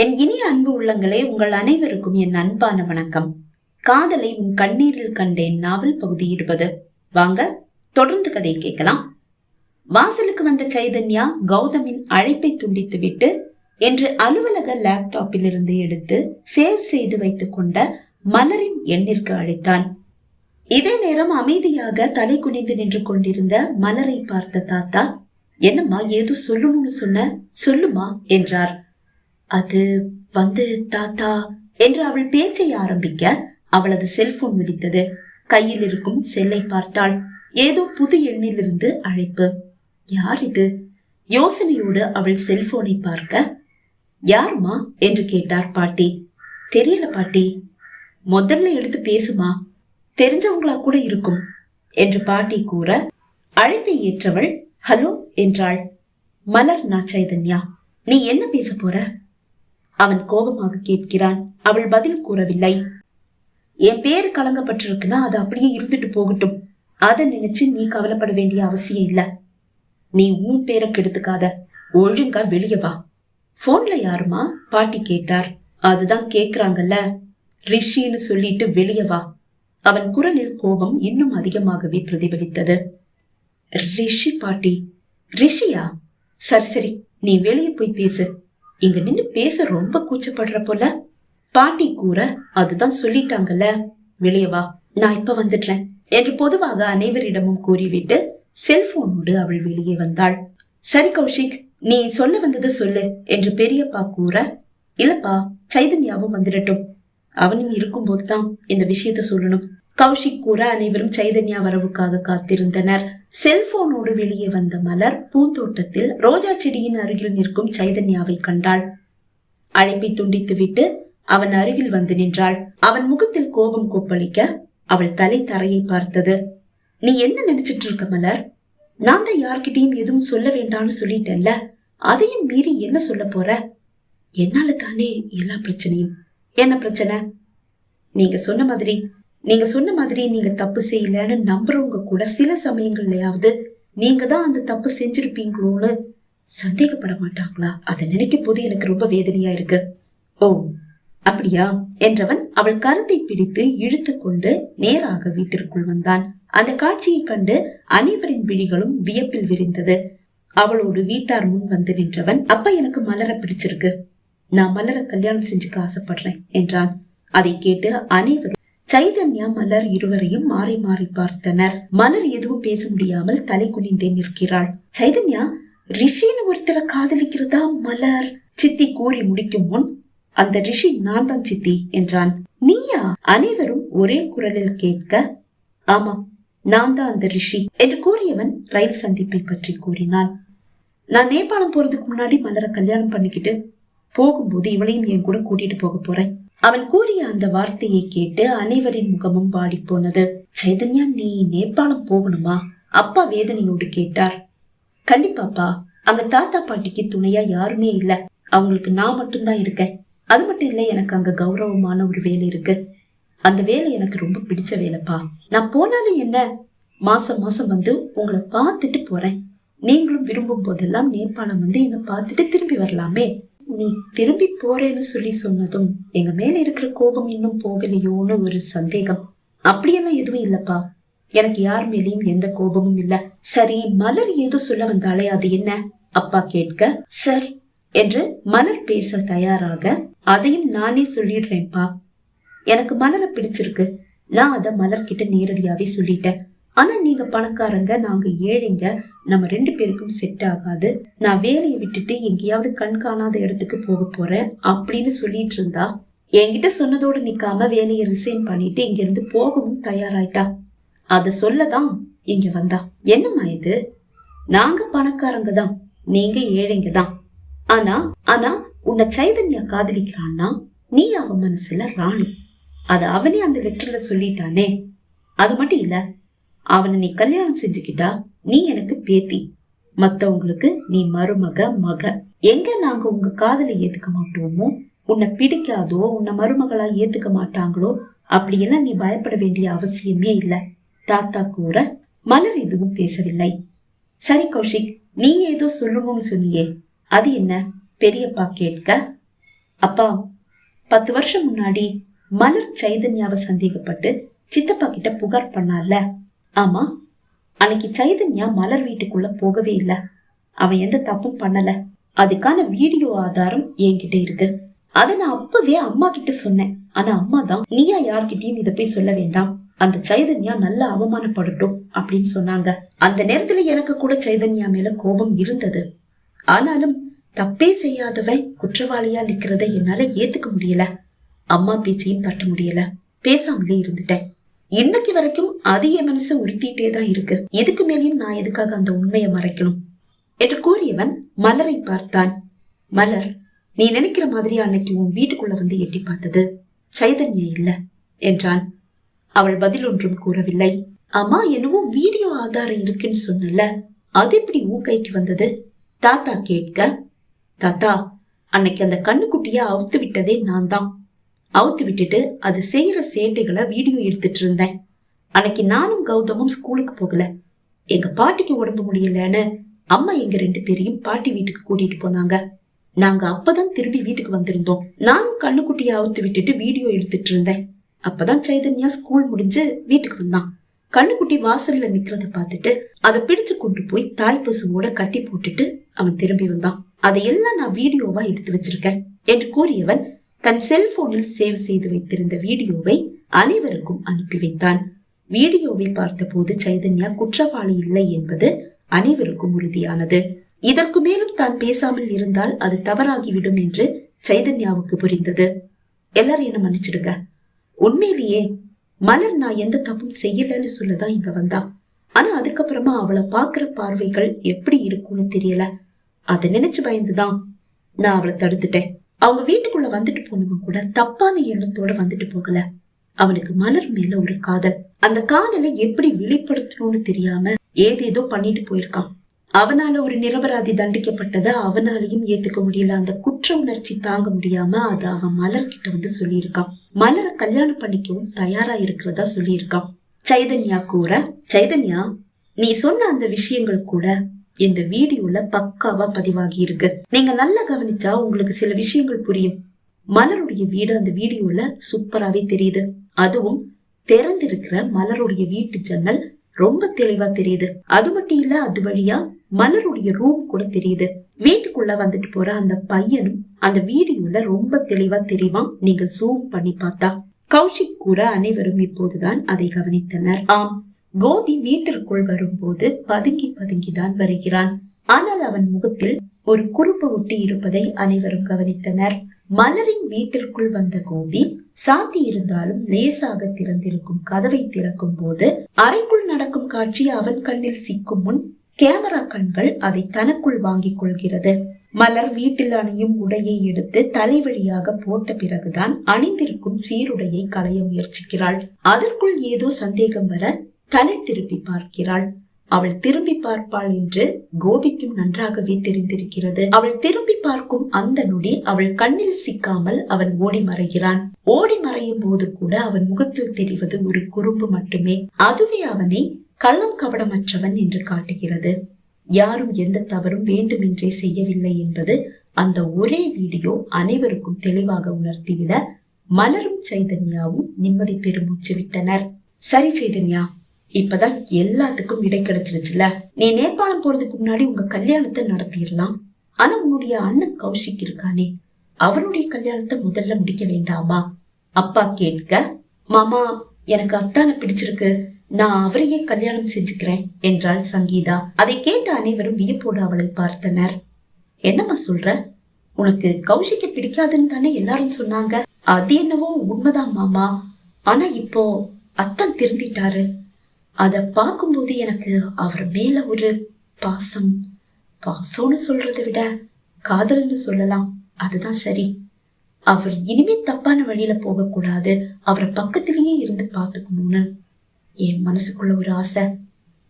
என் இனிய அன்பு உள்ளங்களே உங்கள் அனைவருக்கும் என் அன்பான வணக்கம். காதலை உன் கண்ணீரில் கண்டேன் நாவல் பகுதி இருப்பது வாங்க தொடர்ந்து கதை கேட்கலாம். வாசலுக்கு வந்த சைதன்யா கௌதமின் அழைப்பை துண்டித்துவிட்டு என்று அலுவலக லேப்டாப்பில் இருந்து எடுத்து சேவ் செய்து வைத்துக் கொண்ட மலரின் எண்ணிற்கு அழைத்தான். இதே நேரம் அமைதியாக தலை குனிந்து நின்று கொண்டிருந்த மலரை பார்த்த தாத்தா என்னம்மா ஏதோ சொல்லணும்னு சொன்ன சொல்லுமா என்றார். அது வந்து தாத்தா என்று அவள் பேச்சை ஆரம்பிக்க அவளது செல்போன் விழித்தது கையில் இருக்கும் செல்லை பார்த்தாள். ஏதோ புது எண்ணிலிருந்து அழைப்பு. யார் இது? யோசனையோடு அவள் செல்போனை பார்க்க யாருமா? என்று கேட்டார் பாட்டி. தெரியல பாட்டி. முதல்ல எடுத்து பேசுமா. தெரிஞ்சவங்களா கூட இருக்கும் என்று பாட்டி கூற அழைப்பை ஏற்றவள் ஹலோ என்றாள். மலர் நா சைதன்யா. நீ என்ன பேச போற? அவன் கோபமாக கேட்கிறான். அவள் பதில் கூறவில்லை. என் பேர் கலங்கப்பட்டிருக்குன்னா அது அப்படியே இருந்துட்டு போகட்டும். அதை நினைச்சு நீ கவலைப்பட வேண்டிய அவசியம் இல்ல. நீ உன் பேரை கெடுத்துக்காத. ஒழுங்கா வெளியே வா. போன்ல யாருமா? பாட்டி கேட்டார். அதுதான் கேக்குறாங்கல்ல. ரிஷின்னு சொல்லிட்டு வெளியே வா. அவன் குரலில் கோபம் இன்னும் அதிகமாகவே பிரதிபலித்தது. ரிஷி பாட்டி. ரிஷியா? சரி சரி. நீ வெளியே போய் பேசு. இங்க நின்னு பேச ரொம்ப கூச்சப்படுற போல. பாட்டி கூற அதுதான் சொல்லிட்டாங்கல்ல. வெளியே வா நான் இப்ப வந்துடுறேன் என்று பொதுவாக அனைவரிடமும் கூறிவிட்டு செல்போனோடு அவள் வெளியே வந்தாள். சரி கௌஷிக் நீ சொல்ல வந்தது சொல்லு என்று பெரியப்பா கூற இல்லப்பா சைதன்யாவும் வந்துடட்டும். அவனும் இருக்கும்போதுதான் இந்த விஷயத்த சொல்லணும். கௌஷிக் கூற அனைவரும் சைதன்யா வரவுக்காக காத்திருந்தனர். செல்போனோடு வெளியே வந்த மலர் பூந்தோட்டத்தில் ரோஜா செடியின் அருகில் நிற்கும் சைதன்யாவை கண்டாள். அழைப்பை துண்டித்துவிட்டு அவன் அருகில் வந்து நின்றாள். அவன் முகத்தில் கோபம் கொப்பளிக்க அவள் தலை தரையை பார்த்தது. நீ என்ன நினைச்சிட்டு இருக்க மலர்? நான் தான் யார்கிட்டயும் எதுவும் சொல்ல வேண்டாம்னு சொல்லிட்டேன்ல. அதையும் மீறி என்ன சொல்ல போற? என்னால தானே எல்லா பிரச்சனையும். என்ன பிரச்சனை? நீங்க சொன்ன மாதிரி நீங்க சொன்ன மாதிரி நீங்க தப்பு செய்யலன்னு நம்புறவங்க கூட சில சமயங்கள்லயாவது நீங்க தான் அந்த தப்பு செஞ்சிருப்பீங்களோன்னு சந்தேகப்பட மாட்டாங்களா? அதை நினைக்கும் போது எனக்கு ரொம்ப வேதனையா இருக்கு. ஓ அப்படியா? என்றவன் அவள் கருத்தை பிடித்து இழுத்து கொண்டு நேராக வீட்டிற்குள் வந்தான். அந்த காட்சியை கண்டு அனைவரின் விழிகளும் வியப்பில் விரிந்தது. அவளோடு வீட்டார் முன் வந்து நின்றவன் அப்ப எனக்கு மலர பிடிச்சிருக்கு. நான் மலர கல்யாணம் செஞ்சுக்க ஆசைப்படுறேன் என்றான். அதை கேட்டு அனைவரும் சைதன்யா மலர் இருவரையும் மாறி மாறி பார்த்தனர். மலர் எதுவும் பேச முடியாமல் தலை குனிந்தே நிற்கிறாள். சைதன்யா ரிஷின்னு ஒருத்தரை காதலிக்கிறதா மலர்? சித்தி கூறி முடிக்கும் முன் அந்த ரிஷி நான் தான் சித்தி என்றான். நீயா? அனைவரும் ஒரே குரலில் கேட்க ஆமாம் நான் தான் அந்த ரிஷி என்று கூறியவன் ரயில் சந்திப்பை பற்றி கூறினான். நான் நேபாளம் போறதுக்கு முன்னாடி மலரை கல்யாணம் பண்ணிக்கிட்டு போகும்போது இவளையும் என் கூட கூட்டிட்டு போக போறேன். அவன் கூறிய அந்த வார்த்தையை கேட்டு அனைவரின் முகமும் வாடி போனது. சைதன்யா நீ நேபாளம் போகணுமா? அப்பா வேதனையோடு கேட்டார். கண்டிப்பாப்பா அங்க தாத்தா பாட்டிக்கு துணையா யாருமே இல்ல. அவங்களுக்கு நான் மட்டும்தான் இருக்கேன். அது மட்டும் இல்ல எனக்கு அங்க கௌரவமான ஒரு வேலை இருக்கு. அந்த வேலை எனக்கு ரொம்ப பிடிச்ச வேலைப்பா. நான் போனாலும் என்ன? மாசம் மாசம் வந்து உங்களை பார்த்துட்டு போறேன். நீங்களும் விரும்பும் போதெல்லாம் நேபாளம் வந்து என்னை பார்த்துட்டு திரும்பி வரலாமே. நீ திரும்பி போறேன்னு சொல்லி சொன்னதும் எங்க மேல இருக்கிற கோபம் இன்னும் போகலையோன்னு ஒரு சந்தேகம். அப்படியெல்லாம் எதுவும் இல்லப்பா. எனக்கு யார் மேலேயும் எந்த கோபமும் இல்ல. சரி மலர் ஏதோ சொல்ல வந்தாலே அது என்ன? அப்பா கேட்க சார் என்று மலர் பேச தயாராக அதையும் நானே சொல்லிடுறேன்ப்பா. எனக்கு மலரை பிடிச்சிருக்கு. நான் அதை மலர்கிட்ட நேரடியாவே சொல்லிட்டேன். ஆனா நீங்க பணக்காரங்க நாங்க ஏழைங்க நம்ம ரெண்டு பேருக்கும் செட் ஆகாது. நான் வேலையை விட்டுட்டு எங்கேயாவது கண் காணாத இடத்துக்கு போக போறேன் அப்படின்னு சொல்லிட்டு இருந்தா என்கிட்ட சொன்னதோடு நிக்காம வேலையை ரிசைன் பண்ணிட்டு இங்க இருந்து போகவும் தயாராயிட்டா. அத சொல்லதான் இங்க வந்தா. என்னம்மா இது? நாங்க பணக்காரங்க தான். நீங்க ஏழைங்க தான். ஆனா ஆனா உன்னை சைதன்யா காதலிக்கிறான்னா நீ அவன் மனசுல ராணி. அத அவனே அந்த லெட்டர்ல சொல்லிட்டானே. அது மட்டும் இல்ல அவனை நீ கல்யாணம் செஞ்சுக்கிட்டா நீ எனக்கு பேத்தி. மத்தவங்களுக்கு நீ மருமக மக. எங்க நாங்க உங்க காதலை ஏத்துக்க மாட்டோமோ? உன்னை பிடிக்காதோ? உன்னை மருமகளா ஏத்துக்க மாட்டாங்களோ? அப்படியெல்லாம் நீ பயப்பட வேண்டிய அவசியமே இல்லை. தாத்தா கூற மலர் எதுவும் பேசவில்லை. சரி கௌஷிக் நீ ஏதோ சொல்லணும்னு சொன்னியே. அது என்ன? பெரியப்பா கேட்க அப்பா பத்து வருஷம் முன்னாடி மலர் சைதன்யாவை சந்தேகப்பட்டு சித்தப்பா கிட்ட புகார் பண்ணால ஆமா அன்னைக்கு சைதன்யா மலர் வீட்டுக்குள்ள போகவே இல்ல. அவன் எந்த தப்பும் பண்ணல. அதுக்கான வீடியோ ஆதாரம் என்கிட்ட இருக்கு. அத நான் அப்பவே அம்மா கிட்ட சொன்னேன். ஆனா அம்மா தான் நீயா யார்கிட்டயும் இதை போய் சொல்ல வேண்டாம். அந்த சைதன்யா நல்லா அவமானப்படட்டும் அப்படின்னு சொன்னாங்க. அந்த நேரத்துல எனக்கு கூட சைதன்யா மேல கோபம் இருந்தது. ஆனாலும் தப்பே செய்யாதவன் குற்றவாளியா நிக்கிறத என்னால ஏத்துக்க முடியல. அம்மா பேச்சையும் தட்ட முடியல. பேசாமலே இருந்துட்டேன். இன்னைக்கு வரைக்கும் அது என் மனசை உறுத்திட்டே தான் இருக்கு. இதுக்கு மேலேயும் நான் எதுக்காக அந்த உண்மையை மறைக்கணும்? என்று கூறியவன் மலரை பார்த்தான். மலர் நீ நினைக்கிற மாதிரி அன்னைக்கு உன் வீட்டுக்குள்ள வந்து எட்டி பார்த்தது. சைதன்யா இல்ல என்றான். அவள் பதில் ஒன்றும் கூறவில்லை. அம்மா என்னவோ வீடியோ ஆதாரம் இருக்குன்னு சொன்னல அது எப்படி உன் கைக்கு வந்தது? தாத்தா கேட்க தாத்தா அன்னைக்கு அந்த கண்ணுக்குட்டிய அவுத்து விட்டதே நான் தான். அவுத்து விட்டுட்டு அது செய்யற சேட்டைகளை வீடியோ எடுத்துட்டு இருந்தேன். அன்னைக்கு நானும் கௌதமும் ஸ்கூலுக்கு போகல. எங்க பாட்டிக்கு உடம்பு முடியலன்னு அம்மா எங்க ரெண்டு பேரையும் பாட்டி வீட்டுக்கு கூட்டிட்டு போனாங்க. நாங்க அப்பதான் திரும்பி வீட்டுக்கு வந்திருந்தோம். நானும் கண்ணுக்குட்டியை அவுத்து விட்டுட்டு வீடியோ எடுத்துட்டு இருந்தேன். அப்பதான் சைதன்யா ஸ்கூல் முடிஞ்சு வீட்டுக்கு வந்தான். கண்ணுக்குட்டி வாசல்ல நிக்கிறத பார்த்துட்டு அதை பிடிச்சு கொண்டு போய் தாய் பசுவோட கட்டி போட்டுட்டு அவன் திரும்பி வந்தான். அதையெல்லாம் நான் வீடியோவா எடுத்து வச்சிருக்கேன் என்று கூறியவன் தன் செல்போனில் சேவ் செய்து வைத்திருந்த வீடியோவை அனைவருக்கும் அனுப்பி வைத்தான். வீடியோவை பார்த்தபோது சைதன்யா குற்றவாளி இல்லை என்பது அனைவருக்கும் உறுதியானது. இதற்கு மேலும் தான் பேசாமல் இருந்தால் அது தவறாகிவிடும் என்று சைதன்யாவுக்கு புரிந்தது. எல்லாரும் என்ன மன்னிச்சிடுங்க. உண்மையிலேயே மலர் நான் எந்த தப்பும் செய்யலன்னு சொல்லதான் இங்க வந்தா? ஆனா அதுக்கப்புறமா அவளை பாக்குற பார்வைகள் எப்படி இருக்கும்னு தெரியல. அதை நினைச்சு பயந்துதான் நான் அவளை தடுத்துட்டேன். அவங்க வீட்டுக்குள்ள வந்துட்டு போனவன் கூட தப்பான எண்ணத்தோட வந்துட்டு போகல. அவனுக்கு மலர் மேல ஒரு காதல். அந்த காதலை எப்படி வெளிப்படுத்தணும்னு தெரியாம ஏதேதோ பண்ணிட்டு போயிருக்கான். அவனால ஒரு நிரபராதி தண்டிக்கப்பட்டதை அவனாலையும் ஏத்துக்க முடியல. அந்த குற்ற உணர்ச்சி தாங்க முடியாம அத அவன் மலர் கிட்ட வந்து சொல்லியிருக்கான். மலரை கல்யாணம் பண்ணிக்கவும் தயாரா இருக்கிறதா சொல்லியிருக்கான். சைதன்யா கூற சைதன்யா நீ சொன்ன அந்த விஷயங்கள் கூட இந்த வீடியோல பக்காவா பதிவாகி இருக்கு நீங்க நல்லா கவனிச்சா உங்களுக்கு சில விஷயங்கள் புரியும். மலருடைய வீடு அந்த வீடியோல சூப்பராவே தெரியுது. அதுவும் திறந்திருக்கிற மலருடைய வீட்டு ஜன்னல் ரொம்ப தெளிவா தெரியுது. அது மட்டும் இல்ல அது வழியா மலருடைய ரூம் கூட தெரியுது. வீட்டுக்குள்ள வந்துட்டு போற அந்த பையனும் அந்த வீடியோல ரொம்ப தெளிவா தெரியுவான் நீங்க ஜூம் பண்ணி பார்த்தா. கௌஷிக் கூற அனைவரும் இப்போதுதான் அதை கவனித்தனர். ஆம் கோபி வீட்டிற்குள் வரும்போது பதுங்கி பதுங்கிதான் வருகிறான். ஆனால் அவன் முகத்தில் ஒரு குறும்பு ஒட்டி இருப்பதை அனைவரும் கவனித்தனர். மலரின் வீட்டிற்குள் வந்த கோபி சாத்தி இருந்தாலும் லேசாக திறந்திருக்கும் கதவை திறக்கும் போது அறைக்குள் நடக்கும் காட்சி அவன் கண்ணில் சிக்கும் முன் கேமரா கண்கள் அதை தனக்குள் வாங்கிக் கொள்கிறது. மலர் வீட்டில் அணியும் உடையை எடுத்து தலைவழியாக போட்ட பிறகுதான் அணிந்திருக்கும் சீருடையை களைய முயற்சிக்கிறாள். அதற்குள் ஏதோ சந்தேகம் வர தலை திருப்பி பார்க்கிறாள். அவள் திரும்பி பார்ப்பாள் என்று கோபிக்கும் நன்றாகவே தெரிந்திருக்கிறது. அவள் திரும்பி பார்க்கும் அந்த நொடி அவள் கண்ணில் சிக்காமல் அவன் ஓடி மறைகிறான். ஓடி மறையும் போது கூட அவன் முகத்தில் தெரிவது ஒரு குறும்பு மட்டுமே. அதுவே அவனை கள்ளம் கபடமற்றவன் என்று காட்டுகிறது. யாரும் எந்த தவறும் வேண்டுமென்றே செய்யவில்லை என்பது அந்த ஒரே வீடியோ அனைவருக்கும் தெளிவாக உணர்த்திவிட மலரும் சைதன்யாவும் நிம்மதி பெருமூச்சு விட்டனர். சரி சைதன்யா இப்பதான் எல்லாத்துக்கும் விடை கிடைச்சிருச்சுல. நீ நேபாளம் போறதுக்கு முன்னாடி உங்க கல்யாணத்தை நடத்திடலாம். ஆனா உன்னுடைய அண்ணன் கௌஷிக் இருக்கானே. அவனுடைய கல்யாணத்தை முதல்ல முடிக்க வேண்டாமா? அப்பா கேட்க மாமா எனக்கு அத்தானை பிடிச்சிருக்கு. நான் அவரையே கல்யாணம் செஞ்சுக்கிறேன் என்றாள் சங்கீதா. அதை கேட்ட அனைவரும் வியப்போடு அவளை பார்த்தனர். என்னம்மா சொல்ற? உனக்கு கௌஷிக்க பிடிக்காதுன்னு தானே எல்லாரும் சொன்னாங்க. அது என்னவோ உண்மைதான் மாமா. ஆனா இப்போ அத்தான் திருந்திட்டாரு. அதை பார்க்கும்போது எனக்கு அவர் மேல ஒரு பாசம் பாசம்னு சொல்றதை விட காதல்னு சொல்லலாம். அதுதான் சரி. அவர் இனிமே தப்பான வழியில போகக்கூடாது. அவரை பக்கத்திலேயே இருந்து பார்த்துக்கணும்னு என் மனசுக்குள்ள ஒரு ஆசை.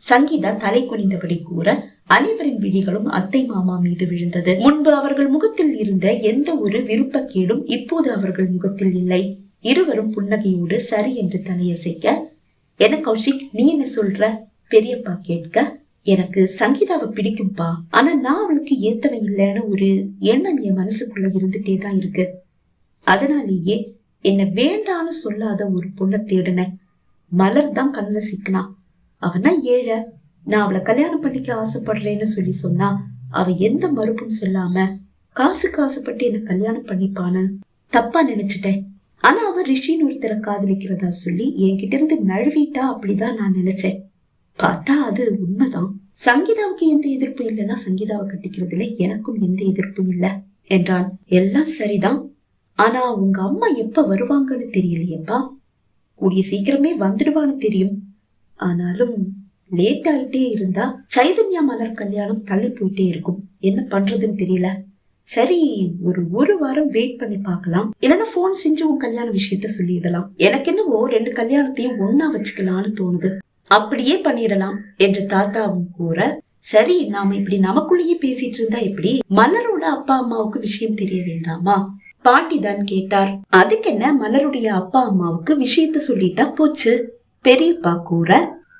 சங்கீதா தலை குனிந்தபடி கூற அனைவரின் விழிகளும் அத்தை மாமா மீது விழுந்தது. முன்பு அவர்கள் முகத்தில் இருந்த எந்த ஒரு விருப்பக்கேடும் இப்போது அவர்கள் முகத்தில் இல்லை. இருவரும் புன்னகையோடு சரி என்று தலையசைக்க என்ன கௌஷிக் நீ என்ன சொல்ற? பெரியப்பா கேட்க எனக்கு சங்கீதாவை பிடிக்கும்பா. ஆனா நான் அவளுக்கு ஏத்தவன் இல்லைன்னு ஒரு எண்ணம் என் மனசுக்குள்ள இருந்துட்டே தான் இருக்கு. அதனாலேயே என்ன வேண்டான்னு சொல்லாத ஒரு பொண்ணை தேடினேன். மலர் தான் கண்ணில் சிக்கினா. அவனா ஏழை. நான் அவளை கல்யாணம் பண்ணிக்க ஆசைப்படுறேன்னு சொல்லி சொன்னா அவ எந்த மறுப்பும் சொல்லாம காசுக்கு ஆசைப்பட்டு என்ன கல்யாணம் பண்ணிப்பான்னு தப்பா நினைச்சிட்டேன். ஆனா அவ ரிஷின்னு ஒருத்தரை காதலிக்கிறதா சொல்லி என்கிட்ட இருந்து நழுவிட்டா அப்படிதான் நான் நினைச்சேன். பார்த்தா அது உண்மைதான். சங்கீதாவுக்கு எந்த எதிர்ப்பும் இல்லைன்னா சங்கீதாவை கட்டிக்கிறதுல எனக்கும் எந்த எதிர்ப்பும் இல்லை என்றான். எல்லாம் சரிதான். ஆனா உங்க அம்மா எப்ப வருவாங்கன்னு தெரியலையேப்பா. கூடிய சீக்கிரமே வந்துடுவான்னு தெரியும். ஆனாலும் லேட் ஆயிட்டே இருந்தா சைதன்யா மலர் கல்யாணம் தள்ளி போயிட்டே இருக்கும். என்ன பண்றதுன்னு தெரியல. சரி ஒரு ஒரு வாரம் வெயிட் பண்ணி பார்க்கலாம். இல்லைன்னா போன் செஞ்சு உன் கல்யாண விஷயத்த சொல்லிடலாம். எனக்கு என்னவோ ரெண்டு கல்யாணத்தையும் ஒன்னா வச்சுக்கலாம்னு தோணுது. அப்படியே பண்ணிடலாம் என்று தாத்தாவும் கூற சரி நாம இப்படி நமக்குள்ளேயே பேசிட்டு இருந்தா எப்படி? மலரோட அப்பா அம்மாவுக்கு விஷயம் தெரிய வேண்டாமா? பாட்டி தான் கேட்டார். அதுக்கு என்ன மலருடைய அப்பா அம்மாவுக்கு விஷயத்த சொல்லிட்டா போச்சு. பெரியப்பா கூற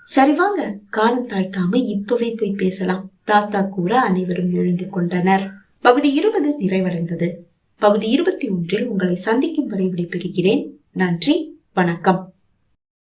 சரி வாங்க காலம் தாழ்த்தாம இப்பவே போய் பேசலாம். தாத்தா கூற அனைவரும் எழுந்து கொண்டனர். பகுதி இருபது நிறைவடைந்தது. பகுதி இருபத்தி ஒன்றில் உங்களை சந்திக்கும் வரை விடைபெறுகிறேன். நன்றி. வணக்கம்.